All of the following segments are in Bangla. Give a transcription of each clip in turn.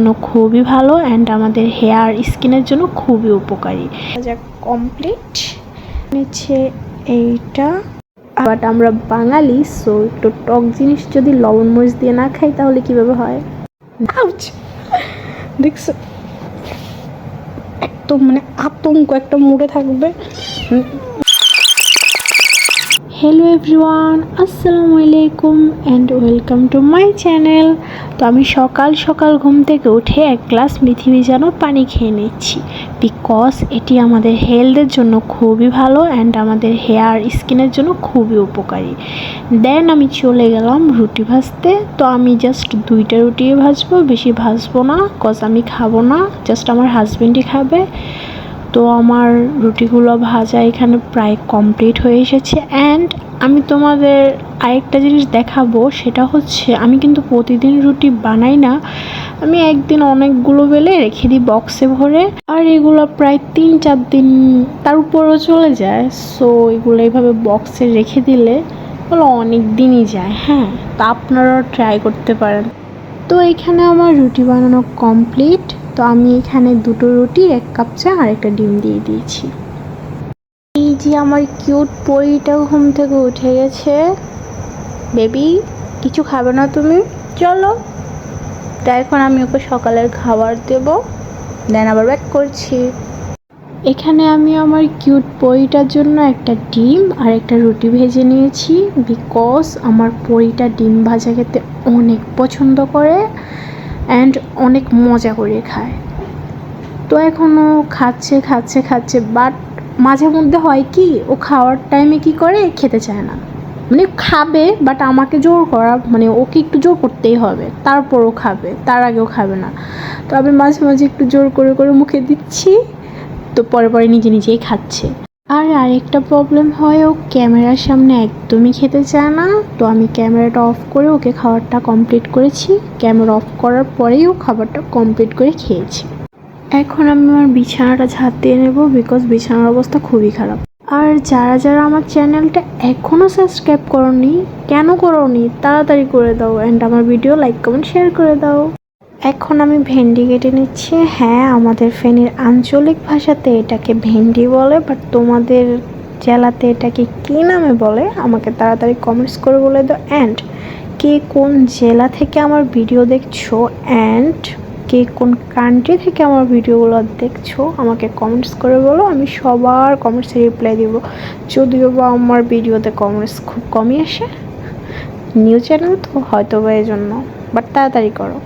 জন্য খুবই ভালো অ্যান্ড আমাদের হেয়ার স্কিনের জন্য খুবই উপকারী। যা কমপ্লিট নিচ্ছে এইটা। বাট আমরা বাঙালি সো একটু টক জিনিস যদি লবণ মরিচ দিয়ে না খাই তাহলে কীভাবে হয়! দেখছ? একদম মানে আতঙ্ক একটা মুড়ে থাকবে। হ্যালো এভরিওয়ান আসসালামু আলাইকুম and welcome to my channel তো আমি সকাল সকাল ঘুম থেকে উঠে এক গ্লাস মেথি ভেজানো পানি খেয়ে নিচ্ছি। বিকজ এটি আমাদের হেলথের জন্য খুবই ভালো অ্যান্ড আমাদের হেয়ার স্কিনের জন্য খুবই উপকারী। দেন আমি চলে গেলাম রুটি ভাজতে। তো আমি জাস্ট দুইটা রুটি ভাজবো, বেশি ভাজবো না কজ আমি খাব না জাস্ট আমার হাজব্যান্ডই খাবে। তো আমার রুটিগুলো ভাজা এখানে প্রায় কমপ্লিট হয়ে এসেছে অ্যান্ড আমি তোমাদের আরেকটা জিনিস দেখাবো, সেটা হচ্ছে আমি কিন্তু প্রতিদিন রুটি বানাই না। আমি একদিন অনেকগুলো বেলে রেখে দিই বক্সে ভরে, আর এগুলো প্রায় তিন চার দিন তার উপরেও চলে যায়। সো এগুলো এইভাবে বক্সে রেখে দিলে ওগুলো অনেক দিনই যায় হ্যাঁ তা আপনারাও ট্রাই করতে পারেন। তো এখানে আমার রুটি বানানো কমপ্লিট তো আমি এখানে দুটো রুটি, এক কাপ চা আর একটা ডিম দিয়ে দিয়েছি। এই যে আমার কিউট পরিটা ঘুম থেকে উঠে গেছে। বেবি, কিছু খাবে না তুমি? চলো। তাই এখন আমি ওকে সকালের খাবার দেব দেন আবার ব্যাক করছি। এখানে আমি আমার কিউট পরিটার জন্য একটা ডিম আর একটা রুটি ভেজে নিয়েছি বিকজ আমার পরিটা ডিম ভাজা খেতে অনেক পছন্দ করে। অ্যান্ড অনেক মজা করে খায়। তো এখনও খাচ্ছে খাচ্ছে খাচ্ছে বাট মাঝে মধ্যে হয় কি, ও খাওয়ার টাইমে কি করে? খেতে চায় না। মানে খাবে বাট আমাকে জোর করা মানে ওকে একটু জোর করতেই হবে। তারপরও খাবে, তার আগেও খাবে না। তো আমি মাঝে মাঝে একটু জোর করে করে মুখে দিচ্ছি, তো পরে পরে নিজে, নিজেই খাচ্ছে। আর আরেকটা প্রবলেম হয়, ও ক্যামেরার সামনে একদমই খেতে চায় না। তো আমি ক্যামেরাটা অফ করে ওকে খাবারটা কমপ্লিট করেছি। ক্যামেরা অফ করার পরেই ও খাবারটা কমপ্লিট করে খেয়েছি। এখন আমি আমার বিছানাটা ঝাঁট দিয়ে নেব বিকজ বিছানার অবস্থা খুবই খারাপ। আর যারা যারা আমার চ্যানেলটা এখনও সাবস্ক্রাইব করনি, কেন করোনি, তাড়াতাড়ি করে দাও অ্যান্ড আমার ভিডিও লাইক কমেন্ট শেয়ার করে দাও। এখন আমি ভেন্ডি কেটে নিচ্ছি। হ্যাঁ আমাদের ফেনীর আঞ্চলিক ভাষাতে এটাকে ভেন্ডি বলে বাট তোমাদের জেলাতে এটাকে কী নামে বলে? আমাকে তাড়াতাড়ি কমেন্টস করে বলে দাও। অ্যান্ড কে কোন জেলা থেকে আমার ভিডিও দেখছ? অ্যান্ড কে কোন কান্ট্রি থেকে আমার ভিডিওগুলো দেখছ? আমাকে কমেন্টস করে বলো, আমি সবার কমেন্টসে রিপ্লাই দিব। যদিও বা আমার ভিডিওতে কমেন্টস খুব কমই আসে নিউ চ্যানেল তো হয়তো বা এই জন্য বাট তাড়াতাড়ি করো।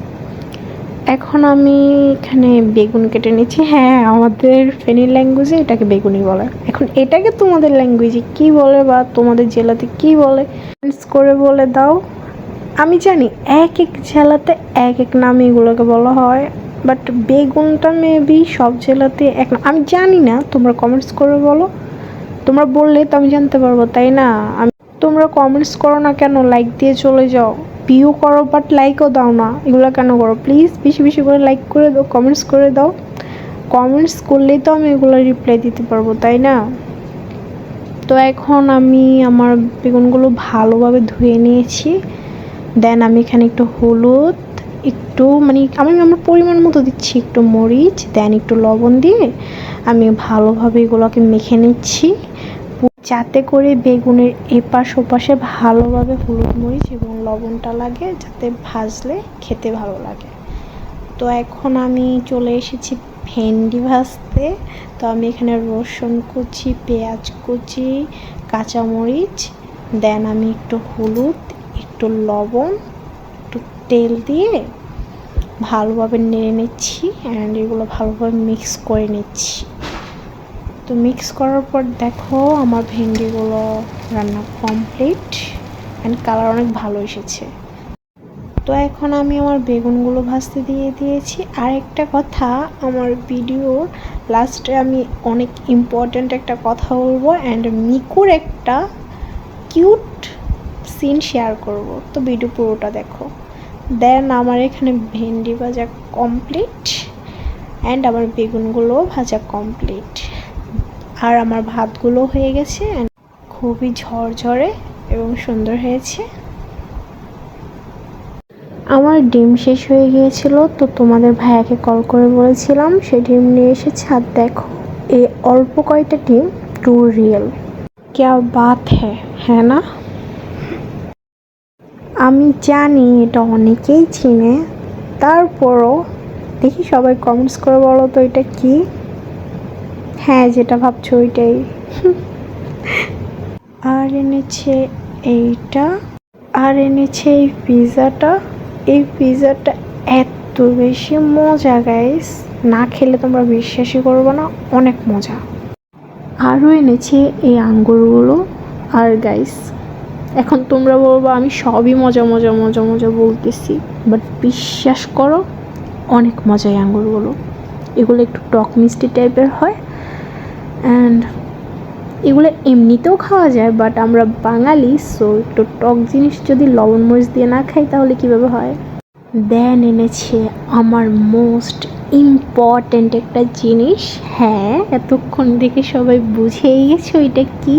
এখন আমি এখানে বেগুন কেটে নিচ্ছি। হ্যাঁ আমাদের ফেনীর ল্যাঙ্গুয়েজে এটাকে বেগুনি বলে। এখন এটাকে তোমাদের ল্যাঙ্গুয়েজে কি বলে বা তোমাদের জেলাতে কি বলে করে বলে দাও। আমি জানি এক এক জেলাতে এক এক নামে এগুলোকে বলা হয় বাট বেগুনটা মেবি সব জেলাতে এক আমি জানি না, তোমরা কমেন্টস করে বলো। তোমরা বললে তো আমি জানতে পারব, তাই না? আমি তোমরা কমেন্টস করো না কেন? লাইক দিয়ে চলে যাও। ভিউ করো বাট লাইকও দাও না। এগুলো কেন করো? প্লিজ বেশি বেশি করে লাইক করে দাও কমেন্টস করে দাও। কমেন্টস করলেই তো আমি এগুলো রিপ্লাই দিতে পারব, তাই না? তো এখন আমি আমার বেগুনগুলো ভালোভাবে ধুয়ে নিয়েছি। দেন আমি এখানে একটু হলুদ, একটু মানে আমি আমার পরিমাণ মতো দিচ্ছি একটু মরিচ দেন একটু লবণ দিয়ে আমি ভালোভাবে এগুলোকে মেখে নিচ্ছি। যাতে করে বেগুনের এপাশ ওপাশে ভালোভাবে হলুদ মরিচ এবং লবণটা লাগে, যাতে ভাজলে খেতে ভালো লাগে। তো এখন আমি চলে এসেছি ভেন্ডি ভাজতে। তো আমি এখানে রসুন কুচি, পেঁয়াজ কুচি, কাঁচামরিচ, দেন আমি একটু হলুদ, একটু লবণ, একটু তেল দিয়ে ভালোভাবে নেড়ে নিচ্ছি অ্যান্ড এগুলো ভালোভাবে মিক্স করে নিচ্ছি। তো মিক্স করার পর দেখো আমার ভেন্ডিগুলো রান্না কমপ্লিট অ্যান্ড কালার অনেক ভালো এসেছে। তো এখন আমি আমার বেগুনগুলো ভাজতে দিয়ে দিয়েছি। আর একটা কথা, আমার ভিডিওর লাস্টে আমি অনেক ইম্পর্ট্যান্ট একটা কথা বলব অ্যান্ড মিকুর একটা কিউট সিন শেয়ার করব। তো ভিডিও পুরোটা দেখো। দেন আমার এখানে ভেন্ডি ভাজা কমপ্লিট অ্যান্ড আমার বেগুনগুলো ভাজা কমপ্লিট আর আমার ভাতগুলো হয়ে গেছে খুবই ঝরঝরে এবং সুন্দর হয়েছে। আমার ডিম শেষ হয়ে গিয়েছিল, তো তোমাদের ভাইয়াকে কল করে বলেছিলাম, সে ডিম নিয়ে এসে ছাদ দেখো এই অল্প কয়টা ডিম টু রিয়েল ক্যা বাত হ্যাঁ হ্যাঁ না? আমি জানি এটা অনেকেই চিনে, তারপরও দেখি সবাই কমেন্টস করে বলো তো এটা কি। হ্যাঁ যেটা ভাবছ ওইটাই। আর এনেছে এইটা, আর এনেছে এই পিৎজাটা। এই পিৎজাটা এত বেশি মজা গাইস না খেলে তোমরা বিশ্বাসই করবে না, অনেক মজা। আরও এনেছে এই আঙ্গুরগুলো। আর গাইস এখন তোমরা বলব, আমি সবই মজা মজা মজা মজা বলতেছি। বাট বিশ্বাস করো, অনেক মজা এই আঙ্গুরগুলো। এগুলো একটু টক মিষ্টি টাইপের হয় অ্যান্ড এগুলো এমনিতেও খাওয়া যায় বাট আমরা বাঙালি সো একটু টক জিনিস যদি লবণ মরিচ দিয়ে না খাই, তাহলে কীভাবে হয়? দেন এনেছে আমার মোস্ট ইম্পর্ট্যান্ট একটা জিনিস। হ্যাঁ এতক্ষণ দেখে সবাই বুঝেই গেছে ওইটা কি?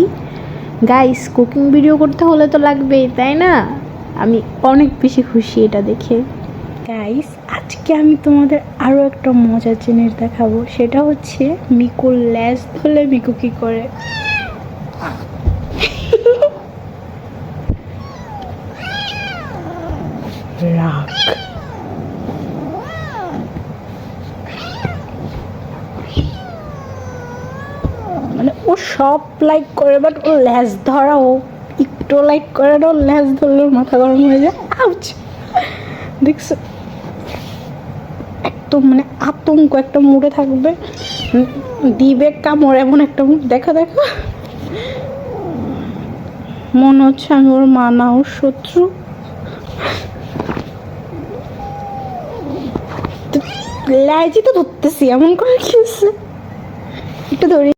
গাইস কুকিং ভিডিও করতে হলে তো লাগবেই, তাই না? আমি অনেক বেশি খুশি এটা দেখে। গাইস আজকে আমি তোমাদের আরও একটা মজার জিনিস দেখাবো। সেটা হচ্ছে মিকুর ল্যাস ধরলে মিকু কী করে? মানে ও সব লাইক করে বাট ও ল্যাস ধরা, ও একটু লাইক করে না, ও ল্যাস ধরলে মাথা গরম হয়ে যায়। আউচ দেখছ? মানে আতঙ্ক একটা মুড়ে থাকবে। দিবে কামড় এমন একটা মুখ দেখা, দেখো। মনে হচ্ছে আমি ওর মা না, ওর শত্রু। লাইজি তো ধরতেছি, এমন করে কি একটু ধরি।